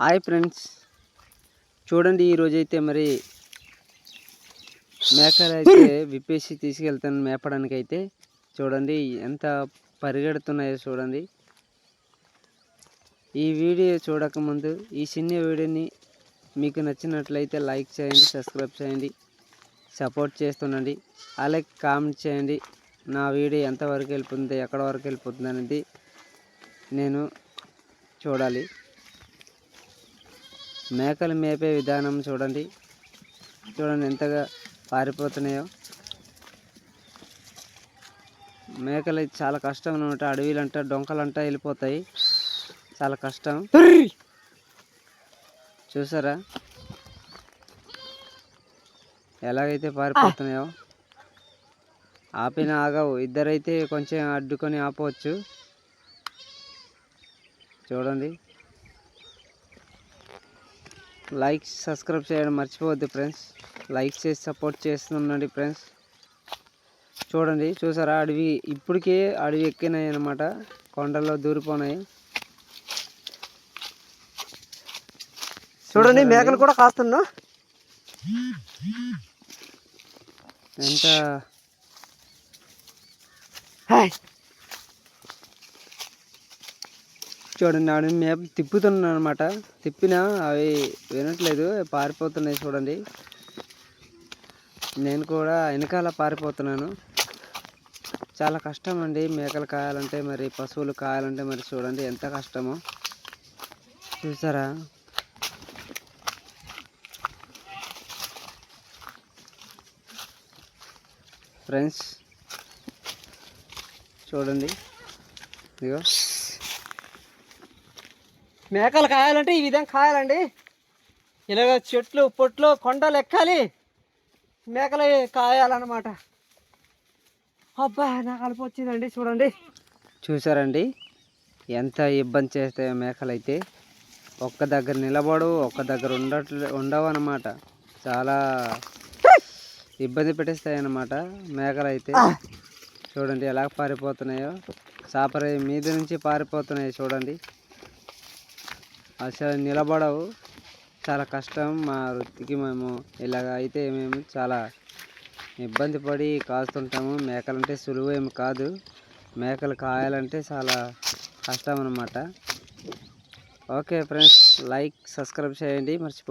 Hi friends చూడండి ఈరోజు అయితే మరి మేకలు అయితే విప్పేసి తీసుకెళ్తాను మేపడానికి అయితే చూడండి ఎంత పరిగెడుతున్నాయో చూడండి. ఈ వీడియో చూడకముందు ఈ చిన్న వీడియోని మీకు నచ్చినట్లయితే లైక్ చేయండి సబ్స్క్రైబ్ చేయండి సపోర్ట్ చేస్తుండండి. అలాగే కామెంట్ చేయండి నా వీడియో ఎంతవరకు వెళ్ళిపోతుంది ఎక్కడ వరకు వెళ్ళిపోతుంది అనేది నేను చూడాలి. మేకలు మేపే విధానం చూడండి. చూడండి ఎంతగా పారిపోతున్నాయో. మేకలు అయితే చాలా కష్టం అనమాట అడవిలంట డొంకలంట వెళ్ళిపోతాయి. చాలా కష్టం. చూసారా? ఎలాగైతే పారిపోతున్నాయో. ఆపిన ఆగవు. ఇద్దరైతే కొంచెం అడ్డుకొని ఆపవచ్చు. చూడండి. లైక్ సబ్స్క్రైబ్ చేయడం మర్చిపోవద్దు ఫ్రెండ్స్. లైక్ చేసి సపోర్ట్ చేస్తుండండి ఫ్రెండ్స్. చూడండి చూసారా? అడవి ఇప్పటికే అడవి ఎక్కినాయి అన్నమాట. కొండల్లో దూరిపోనాయి. చూడండి మేకలు కూడా కాస్తున్నా. ఎంత? హాయ్. చూడండి ఆడ మేప తిప్పుతున్నాను అనమాట తిప్పినా అవి వినట్లేదు పారిపోతున్నాయి చూడండి. నేను కూడా వెనకాల పారిపోతున్నాను. చాలా కష్టం అండి మేకలు కాయాలంటే మరి పశువులు కాయాలంటే మరి చూడండి ఎంత కష్టమో. చూసారా? ఫ్రెండ్స్ చూడండి. ఇదిగో. మేకలు కాయాలంటే ఈ విధంగా కాయాలండి. ఇలాగ చెట్లు పొట్లు కొండలు ఎక్కాలి. మేకలు కాయాలన్నమాట. అబ్బా నాకు అలుపు వచ్చిందండి చూడండి. చూసారండి? ఎంత ఇబ్బంది చేస్తాయో మేకలైతే. ఒక్క దగ్గర నిలబడు ఒక్క దగ్గర ఉండట్లే ఉండవు అన్నమాట చాలా ఇబ్బంది పెట్టేస్తాయి అన్నమాట మేకలైతే చూడండి ఎలా పారిపోతున్నాయో. చాపర మీద నుంచి పారిపోతున్నాయి చూడండి. అసలు నిలబడవు. చాలా కష్టం మా వృత్తికి మేము ఇలాగ అయితే మేము చాలా ఇబ్బంది పడి కాస్తుంటాము. మేకలంటే సులువు ఏమి కాదు. మేకలు కాయాలంటే చాలా కష్టం అన్నమాట. ఓకే ఫ్రెండ్స్ లైక్ సబ్స్క్రైబ్ చేయండి. మర్చిపో